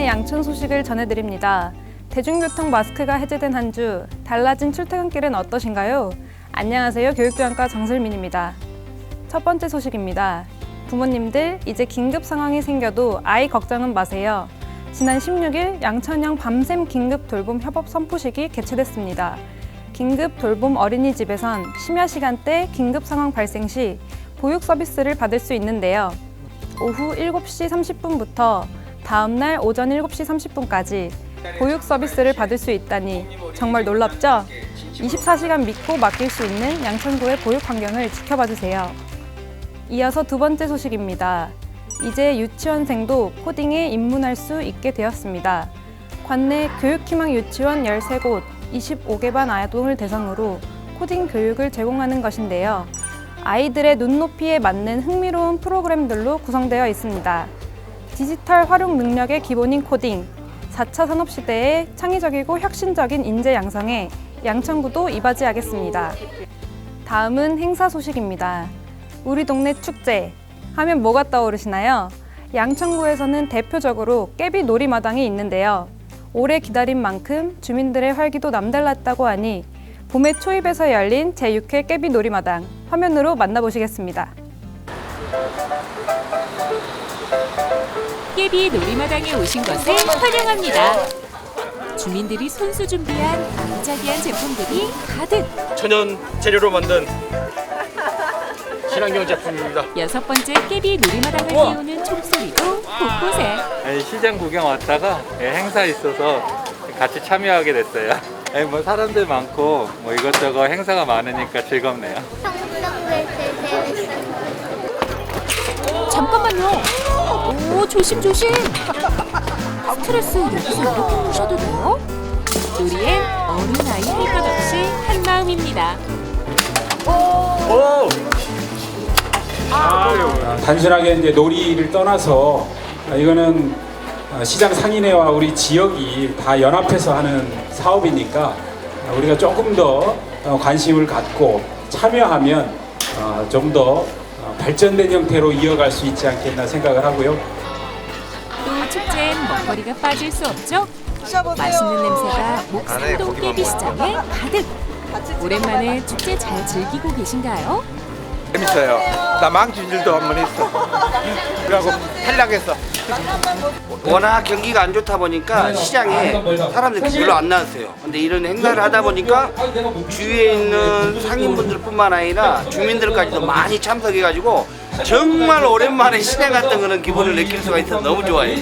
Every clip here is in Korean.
간의 양천 소식을 전해드립니다. 대중교통 마스크가 해제된 한 주, 달라진 출퇴근길은 어떠신가요? 안녕하세요. 교육교환과 정슬민입니다. 첫 번째 소식입니다. 부모님들, 이제 긴급 상황이 생겨도 아이 걱정은 마세요. 지난 16일 양천형 밤샘 긴급 돌봄 협업 선포식이 개최됐습니다. 긴급 돌봄 어린이집에선 심야 시간대 긴급 상황 발생 시 보육 서비스를 받을 수 있는데요. 오후 7시 30분부터 다음날 오전 7시 30분까지 보육 서비스를 받을 수 있다니 정말 놀랍죠? 24시간 믿고 맡길 수 있는 양천구의 보육 환경을 지켜봐 주세요. 이어서 두 번째 소식입니다. 이제 유치원생도 코딩에 입문할 수 있게 되었습니다. 관내 교육희망 유치원 13곳, 25개 반 아동을 대상으로 코딩 교육을 제공하는 것인데요. 아이들의 눈높이에 맞는 흥미로운 프로그램들로 구성되어 있습니다. 디지털 활용 능력의 기본인 코딩, 4차 산업시대의 창의적이고 혁신적인 인재 양성에 양천구도 이바지하겠습니다. 다음은 행사 소식입니다. 우리 동네 축제 하면 뭐가 떠오르시나요? 양천구에서는 대표적으로 깨비 놀이마당이 있는데요. 오래 기다린 만큼 주민들의 활기도 남달랐다고 하니 봄의 초입에서 열린 제6회 깨비 놀이마당 화면으로 만나보시겠습니다. 깨비 놀이마당에 오신 것을 환영합니다. 주민들이 손수 준비한 아기자기한 제품들이 가득 천연 재료로 만든 친환경 제품입니다. 여섯 번째 깨비 놀이마당을 우와. 띄우는 총소리도 곳곳에 예, 시장 구경 왔다가 예, 행사 있어서 같이 참여하게 됐어요. 예, 뭐 사람들 많고 뭐 이것저것 행사가 많으니까 즐겁네요. 잠깐만요. 오 조심 조심. 스트레스 여기서 이렇게 푸셔도 돼요? 놀이엔 어른 아이 할것 없이 한 마음입니다. 오! 단순하게 이제 놀이를 떠나서 아, 이거는 어, 시장 상인회와 우리 지역이 다 연합해서 하는 사업이니까 어, 우리가 조금 더 어, 관심을 갖고 참여하면 어, 좀더 발전된 형태로 이어갈 수 있지 않겠나 생각을 하고요. 또 축제엔 먹거리가 빠질 수 없죠. 맛있는 냄새가 목산동 깨비 시장에 가득. 오랜만에 축제 잘 즐기고 계신가요? 재밌어요. 나 망치질도 한 번 했어. 그래갖고 탈락했어. 워낙 경기가 안 좋다 보니까 시장에 사람들이 별로 안 나왔어요. 근데 이런 행사를 하다 보니까 주위에 있는 상인분들뿐만 아니라 주민들까지도 많이 참석해가지고 정말 오랜만에 시장 갔던 그런 기분을 느낄 수가 있어서 너무 좋아요.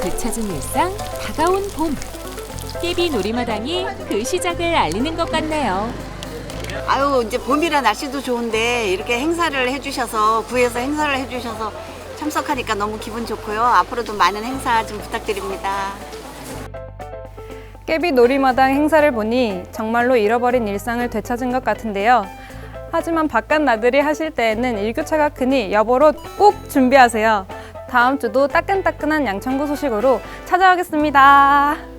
되찾은 일상, 다가온 봄. 깨비 놀이마당이 그 시작을 알리는 것 같네요. 아유 이제 봄이라 날씨도 좋은데 이렇게 행사를 해주셔서 구에서 행사를 해주셔서 참석하니까 너무 기분 좋고요. 앞으로도 많은 행사 좀 부탁드립니다. 깨비 놀이마당 행사를 보니 정말로 잃어버린 일상을 되찾은 것 같은데요. 하지만 바깥 나들이 하실 때에는 일교차가 크니 여보로 꼭 준비하세요. 다음 주도 따끈따끈한 양천구 소식으로 찾아오겠습니다.